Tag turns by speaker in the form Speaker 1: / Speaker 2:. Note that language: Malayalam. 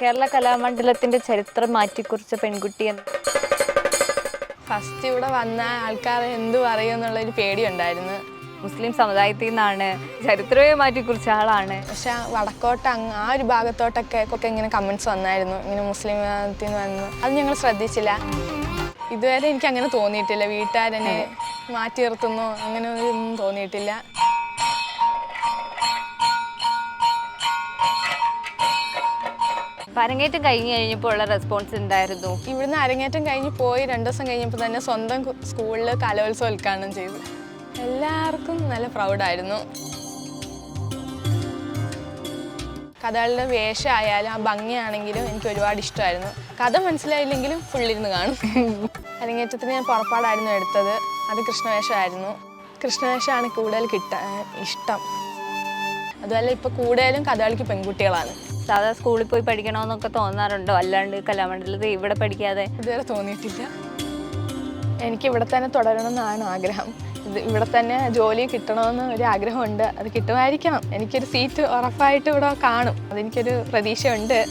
Speaker 1: കേരള കലാമണ്ഡലത്തിന്റെ ചരിത്രം മാറ്റിക്കുറിച്ച പെൺകുട്ടി എന്ന്
Speaker 2: ഫസ്റ്റ് ഇവിടെ വന്ന ആൾക്കാർ എന്ത് പറയും എന്നുള്ളൊരു പേടിയുണ്ടായിരുന്നു.
Speaker 1: മുസ്ലിം സമുദായത്തിൽ നിന്നാണ് ചരിത്രമേ മാറ്റിക്കുറിച്ച ആളാണ്.
Speaker 2: പക്ഷെ വടക്കോട്ട് അങ്ങ് ആ ഒരു ഭാഗത്തോട്ടൊക്കെ ഒക്കെ ഇങ്ങനെ കമൻസ് വന്നായിരുന്നു. ഇങ്ങനെ മുസ്ലിം വിഭാഗത്തിൽ നിന്ന് വന്നു. അത് ഞങ്ങൾ ശ്രദ്ധിച്ചില്ല. ഇതുവരെ എനിക്ക് അങ്ങനെ തോന്നിയിട്ടില്ല. വീട്ടുകാരനെ മാറ്റി നിർത്തുന്നു. അങ്ങനെ ഒന്നും തോന്നിയിട്ടില്ല.
Speaker 1: അപ്പൊ അരങ്ങേറ്റം കഴിഞ്ഞ് കഴിഞ്ഞപ്പോൾ ഉള്ള റെസ്പോൺസ് ഉണ്ടായിരുന്നു
Speaker 2: ഇവിടുന്ന് അരങ്ങേറ്റം കഴിഞ്ഞ് പോയി രണ്ട് ദിവസം കഴിഞ്ഞപ്പോൾ തന്നെ സ്വന്തം സ്കൂളിൽ കലോത്സവം ഉദ്ഘാടനം ചെയ്തു. എല്ലാവർക്കും നല്ല പ്രൗഡായിരുന്നു കഥകളുടെ വേഷമായാലും ആ ഭംഗിയാണെങ്കിലും എനിക്ക് ഒരുപാട് ഇഷ്ടമായിരുന്നു. കഥ മനസ്സിലായില്ലെങ്കിലും ഫുള്ളിരുന്ന് കാണും. അരങ്ങേറ്റത്തിന് ഞാൻ പുറപ്പാടായിരുന്നു എടുത്തത്. അത് കൃഷ്ണവേഷമായിരുന്നു. കൃഷ്ണവേഷമാണ് കൂടുതൽ കിട്ടാൻ ഇഷ്ടം. അതുപോലെ ഇപ്പോൾ കൂടുതലും കഥകളിക്ക് പെൺകുട്ടികളാണ്.
Speaker 1: സാധാ സ്കൂളിൽ പോയി പഠിക്കണമെന്നൊക്കെ തോന്നാറുണ്ടോ? അല്ലാണ്ട് കലാമണ്ഡലത്തിൽ ഇവിടെ പഠിക്കാതെ?
Speaker 2: ഇതുവരെ തോന്നിയിട്ടില്ല. എനിക്ക് ഇവിടെ തന്നെ തുടരണമെന്നാണ് ആഗ്രഹം. ഇത് ഇവിടെ തന്നെ ജോലി കിട്ടണമെന്ന് ഒരു ആഗ്രഹമുണ്ട്. അത് കിട്ടുമായിരിക്കണം. എനിക്കൊരു സീറ്റ് ഉറപ്പായിട്ട് ഇവിടെ കാണും. അതെനിക്കൊരു പ്രതീക്ഷയുണ്ട്.